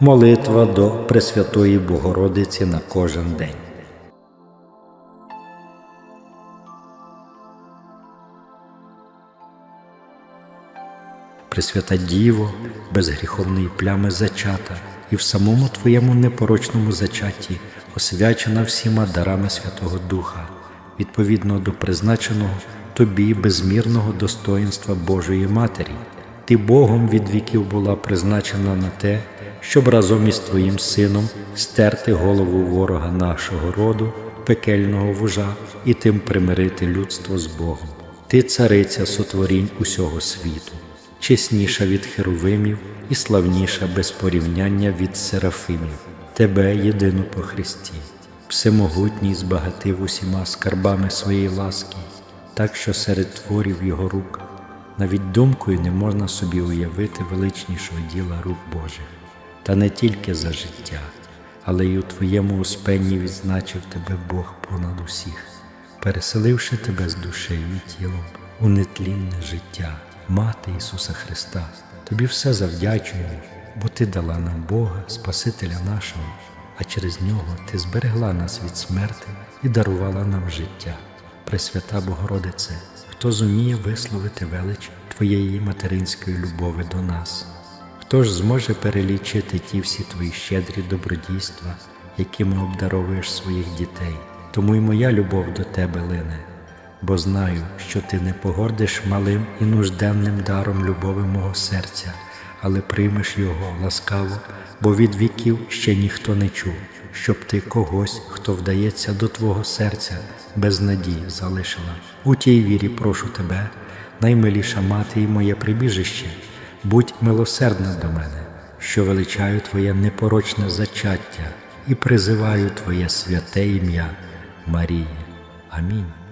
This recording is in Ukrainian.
Молитва до Пресвятої Богородиці на кожен день. Пресвята Діво, без гріховної плями зачата, і в самому Твоєму непорочному зачатті освячена всіма дарами Святого Духа, відповідно до призначеного Тобі безмірного достоїнства Божої Матері. Ти Богом від віків була призначена на те, щоб разом із Твоїм Сином стерти голову ворога нашого роду, пекельного вужа, і тим примирити людство з Богом. Ти цариця сотворінь усього світу чесніша від херовимів і славніша без порівняння від серафимів, тебе єдину по Христі, всемогутній збагатив усіма скарбами своєї ласки, так що серед творів Його рук навіть думкою не можна собі уявити величнішого діла рук Божих, та не тільки за життя, але й у Твоєму успенні відзначив тебе Бог понад усіх, переселивши тебе з душею і тілом у нетлінне життя. Мати Ісуса Христа, Тобі все завдячуємо, бо Ти дала нам Бога, Спасителя нашого, а через Нього Ти зберегла нас від смерти і дарувала нам життя. Пресвята Богородице, хто зуміє висловити велич Твоєї материнської любові до нас? Хто ж зможе перелічити ті всі Твої щедрі добродійства, якими обдаровуєш своїх дітей? Тому й моя любов до Тебе лине бо знаю, що ти не погордиш малим і нужденним даром любові мого серця, але приймеш його ласкаво, бо від віків ще ніхто не чув, щоб ти когось, хто вдається до твого серця, без надії залишила. У тій вірі прошу тебе, наймиліша мати і моє прибіжище, будь милосердна до мене, що величаю Твоє непорочне зачаття і призиваю Твоє святе ім'я Марії. Амінь.